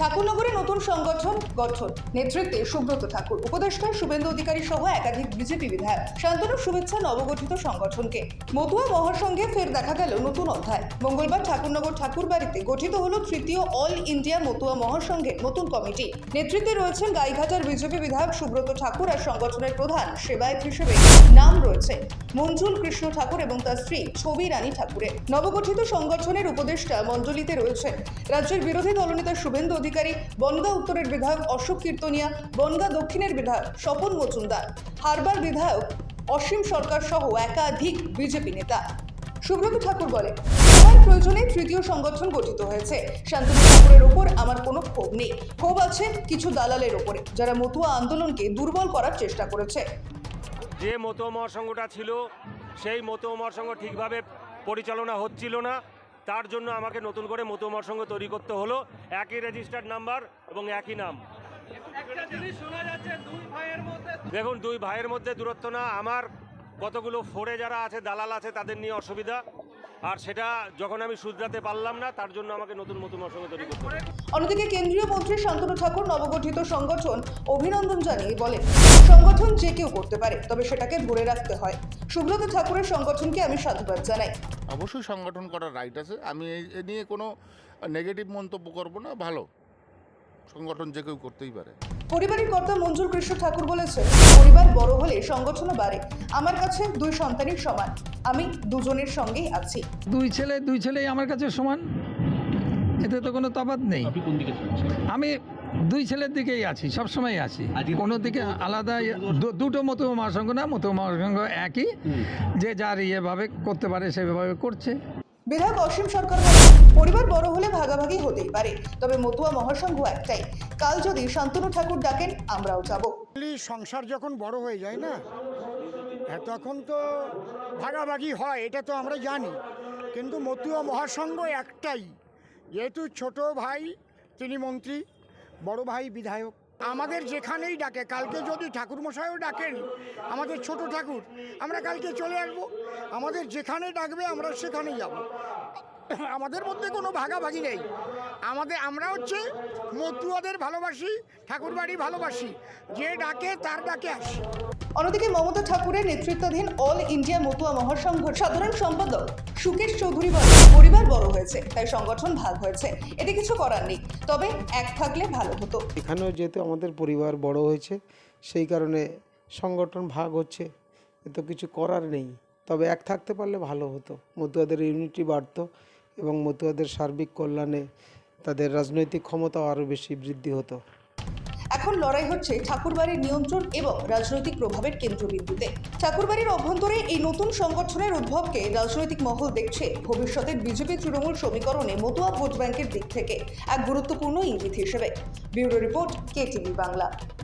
ঠাকুরনগরে নতুন সংগঠন গঠন। নেতৃত্বে সুব্রত ঠাকুর, উপদেষ্টা শুভেন্দু অধিকারী সহ একাধিক বিজেপি বিধায়ক। শান্তনু শুভেচ্ছা নবগঠিত সংগঠনকে। মতুয়া মহাসংঘে ফের দেখা গেল নতুন অধ্যায়। মঙ্গলবার ঠাকুরনগর ঠাকুরবাড়িতে গঠিত হল তৃতীয় অল ইন্ডিয়া মতুয়া মহাসংঘের নতুন কমিটি। নেতৃত্বে রয়েছেন গাইঘাটার বিজেপি বিধায়ক সুব্রত ঠাকুর আর সংগঠনের প্রধান সেবায়ত হিসেবে নাম রয়েছে মঞ্জুল কৃষ্ণ ঠাকুর এবং তার স্ত্রী ছবি রানী ঠাকুরের। নবগঠিত সংগঠনের উপদেষ্টা মণ্ডলীতে রয়েছেন। রাজ্যের বিরোধী দলনেতা শুভেন্দু অধিকারী বনগাঁ উত্তরের বিধায়ক অশোক কীর্তনিয়া, বনগাঁ দক্ষিণের বিধায়ক স্বপন মজুমদার, হারবার বিধায়ক অসীম সরকার সহ একাধিক বিজেপি নেতা। সুব্রত ঠাকুর বলে সময়ের প্রয়োজনে তৃতীয় সংগঠন গঠিত হয়েছে। শান্তনু ঠাকুরের ওপর আমার কোনো ক্ষোভ নেই। ক্ষোভ আছে কিছু দালালের ওপরে, যারা মতুয়া আন্দোলনকে দুর্বল করার চেষ্টা করেছে। যে মতো মহাসংঘটা ছিল, সেই মতো মহাসংঘ ঠিকভাবে পরিচালনা হচ্ছিল না। তার জন্য আমাকে নতুন করে মতুমার সঙ্গে তৈরি করতে হলো। একই রেজিস্টার্ড নাম্বার এবং একই নাম। দেখুন দুই ভাইয়ের মধ্যে দূরত্ব না। আমার কতগুলো ফোরে যারা আছে দালাল আছে তাদের নিয়ে অসুবিধা। আর সেটা যখন আমি শুধরাতে পারলাম না তার জন্য আমাকে নতুন নতুন অসঙ্গে তৈরি করতে হলো অন্যদিকে কেন্দ্রীয় মন্ত্রী শান্তনু ঠাকুর নবগঠিত সংগঠন অভিনন্দন জানিয়ে বলেন সংগঠন যে কেউ করতে পারে তবে সেটাকে ধরে রাখতে হয়। সুব্রত ঠাকুরের সংগঠনকে আমি সাধুবাদ জানাই। অবশ্যই সংগঠন করার রাইট আছে। আমি এই এ নিয়ে কোনো নেগেটিভ মন্তব্য করব না। ভালো। সংগঠন যে কেউ করতেই পারে। পরিবারের কর্তা মঞ্জুর কৃষ্ণ ঠাকুর বলেছেন পরিবার বড় হলে সংগঠনও বাড়ে। আমার কাছে দুই সন্তানই সমান আমি দুজনের সঙ্গেই আছি। দুই ছেলে দুই ছেলেই আমার কাছে সমান? এতে তো কোনো তফাৎ নেই। আমি দুই ছেলের দিকেই আছি সবসময় আছি। কোনো দিকে আলাদা দুটো মতো মহাসংঘ না মতো মহাসংঘ একই। যে যার ইয়েভাবে করতে পারে সেভাবে করছে। বিধায়ক অসীম সরকার পরিবার ভাগাভাগি হতেই পারে। তবে মতুয়া মহাসংঘ একটাই। কাল যদি শান্তনু ঠাকুর ডাকেন আমরাও যাব। সংসার যখন বড় হয়ে যায় না হ্যাঁ, তখন তো ভাগাভাগি হয় এটা তো আমরা জানি। কিন্তু মতুয়া মহাসংঘ একটাই। যেহেতু ছোট ভাই তিনি মন্ত্রী বড় ভাই বিধায়ক। আমাদের যেখানেই ডাকে কালকে যদি ঠাকুর মশাইও ডাকেন আমাদের ছোট ঠাকুর আমরা কালকে চলে আসব। আমাদের যেখানে ডাকবে আমরা সেখানেই যাব। আমাদের মধ্যে কোনো ভাগাভাগি নেই। আমাদের আমরা হচ্ছে মতুয়াদের ভালোবাসি ঠাকুরবাড়ি ভালোবাসি। যে ডাকে তার ডাকে আসি। অন্যদিকে মমতা ঠাকুরের নেতৃত্বাধীন অল ইন্ডিয়া মতুয়া মহাসংঘ সাধারণ সম্পাদক সুকেশ চৌধুরী বলেন পরিবার বড় হয়েছে তাই সংগঠন ভাগ হয়েছে এতে কিছু করার নেই। তবে এক থাকলে ভালো হতো। এখানেও যেহেতু আমাদের পরিবার বড় হয়েছে, সেই কারণে সংগঠন ভাগ হচ্ছে এ তো কিছু করার নেই। তবে এক থাকতে পারলে ভালো হতো। মতুয়াদের ইউনিটি বাড়ত এবং মতুয়াদের সার্বিক কল্যাণে তাদের রাজনৈতিক ক্ষমতাও আরও বেশি বৃদ্ধি হতো। এখন লড়াই হচ্ছে ঠাকুরবাড়ির নিয়ন্ত্রণ এবং রাজনৈতিক প্রভাবের কেন্দ্রবিন্দুতে। ঠাকুরবাড়ির অভ্যন্তরে এই নতুন সংগঠনের উদ্ভবকে রাজনৈতিক মহল দেখছে। ভবিষ্যতের বিজেপি তৃণমূল সমীকরণে মতুয়া ভোট ব্যাংকের দিক থেকে এক গুরুত্বপূর্ণ ইঙ্গিত হিসেবে। Bureau report KTV Bangla.